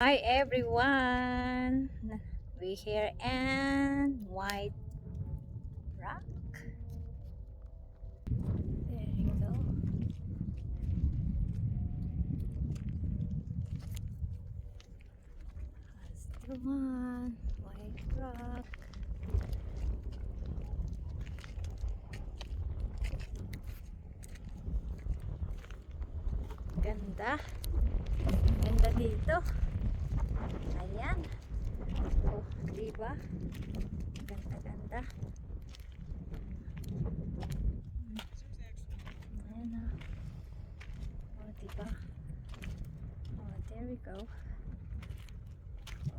Hi everyone! We here and White Rock. There you go. That's the one. White Rock. Ganda. Ganda dito. Ayan. Oh, di ba? Ganda, ganda. Ayan na. Oh, di ba? Oh, there we go.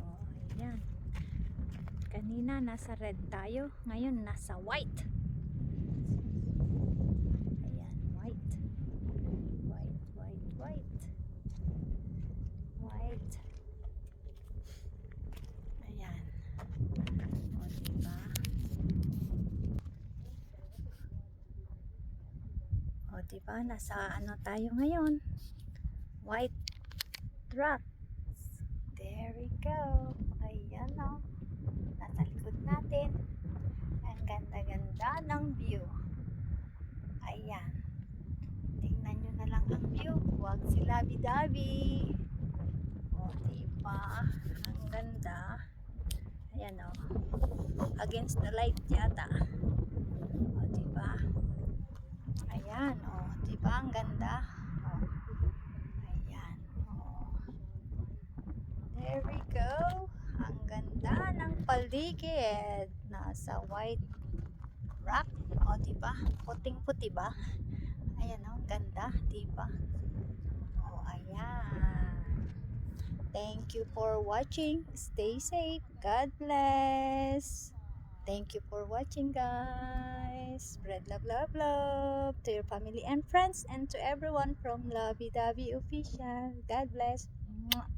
Oh, ayan. Kanina nasa red tayo, ngayon nasa white. Ayan, white. White, white, white. White. Ayan. O, diba? O, diba? Nasa ano tayo ngayon? White rocks. There we go. Ayan o. Nasa likod natin. Ang ganda-ganda ng view. Ayan. Tingnan nyo na lang ang view. Huwag si labi-dabi. O, diba? Ang ganda. Ayan o. Against the light yata. O, diba? Ayan o. Diba? Ang ganda. O. Ayan o. There we go. Ang ganda ng paligid. Nasa white rock. O, diba? Puting-puti ba? Ayan o. Ang ganda. Diba? O, ayan. Thank you for watching. Stay safe. God bless. Thank you for watching, guys. Spread love, love, love to your family and friends and to everyone from Lovey Dovey Official. God bless. Mwah.